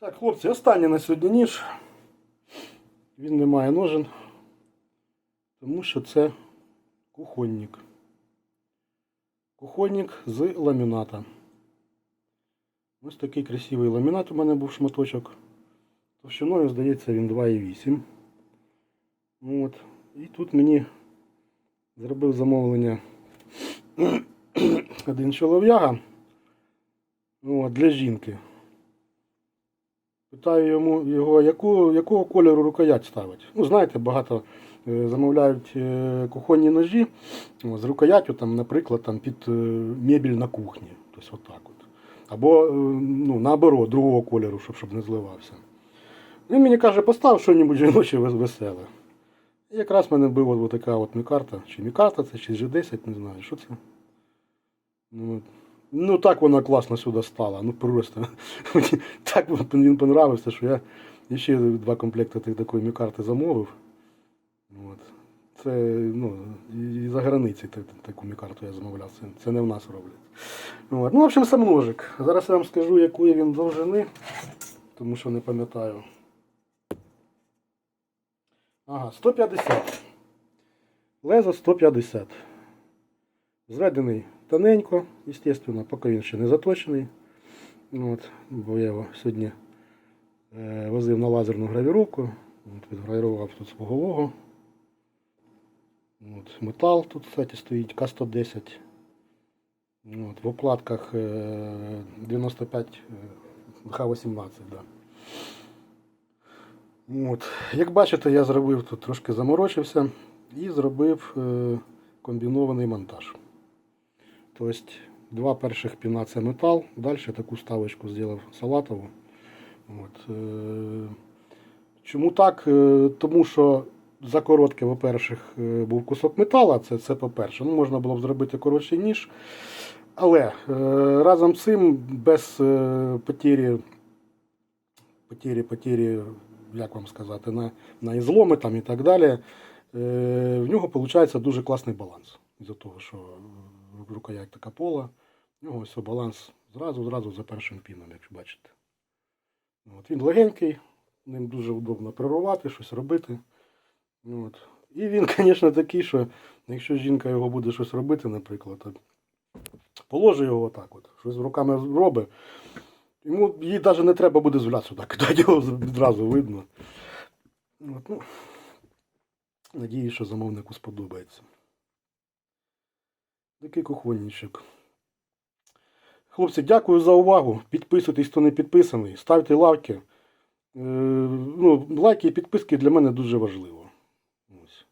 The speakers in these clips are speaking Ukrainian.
Так, хлопці, останній на сьогодні ніж. Він не має ножен, тому що це кухонник. Кухонник з ламіната. Ось такий красивий ламінат у мене був шматочок. Товщиною, здається, він 2,8. От. І тут мені зробив замовлення один чолов'яга для жінки. Питаю йому його, яку, якого кольору рукоять ставить. Ну, знаєте, багато е, замовляють е, кухонні ножі з рукояттю, там, наприклад, там, під е, мебель на кухні. Тобто отак от. Або ну, наоборот, другого кольору, щоб, щоб не зливався. Він мені каже, постав щось жіноче веселе. І якраз в мене була така от мікарта, чи мікарта це, чи G10, не знаю, що це. Ну. Ну так вона класно сюди стала. Ну просто. Мені так він понравився, що я ще два комплекти тих- такої мікарти замовив. От. Це ну, і за границі та- та- таку мікарту я замовляв. Це, це не в нас роблять. От. Ну, в общем, сам ножик. Зараз я вам скажу, якої він довжини, тому що не пам'ятаю. Ага, 150. Лезо 150. Зведений тоненько, звісно, поки він ще не заточений. От, бо я його сьогодні е, возив на лазерну гравіровку. От, відгравірував тут свого лого. От, метал тут, кстати, стоїть К110. От, в оплатках е, 95 е, Х18, да. От. Як бачите, я зробив тут трошки заморочився і зробив е, комбінований монтаж. Тобто два перших піна це метал, далі таку ставочку зробив салатову. От. е, Чому так? Е, Тому що за коротке, по-перше, був кусок метала, це, це по-перше. Ну, можна було б зробити коротший ніж. Але е, разом з цим без потірі, потірі, потірі, як вам сказати, на, на ізломи там і так далі, в нього виходить дуже класний баланс. Із-за того, що рукоять така пола, в нього ось баланс зразу, зразу за першим піном, як бачите. От, він легенький, ним дуже удобно прирувати, щось робити. От. І він, звісно, такий, що якщо жінка його буде щось робити, наприклад, то положи його отак, от, щось руками робить. Йому їй навіть не треба буде зуля сюди кидати, його відразу видно. От, ну, надіюсь, що замовнику сподобається. Такий кухонничок. Хлопці, дякую за увагу. Підписуйтесь, хто не підписаний, ставте лайки. Е, ну, лайки і підписки для мене дуже важливо. Ось.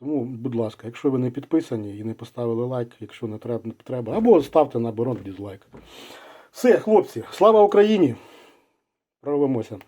Тому, будь ласка, якщо ви не підписані і не поставили лайк, якщо не треба, не треба або ставте наоборот дізлайк. Все, хлопці, слава Україні! Прорвемося.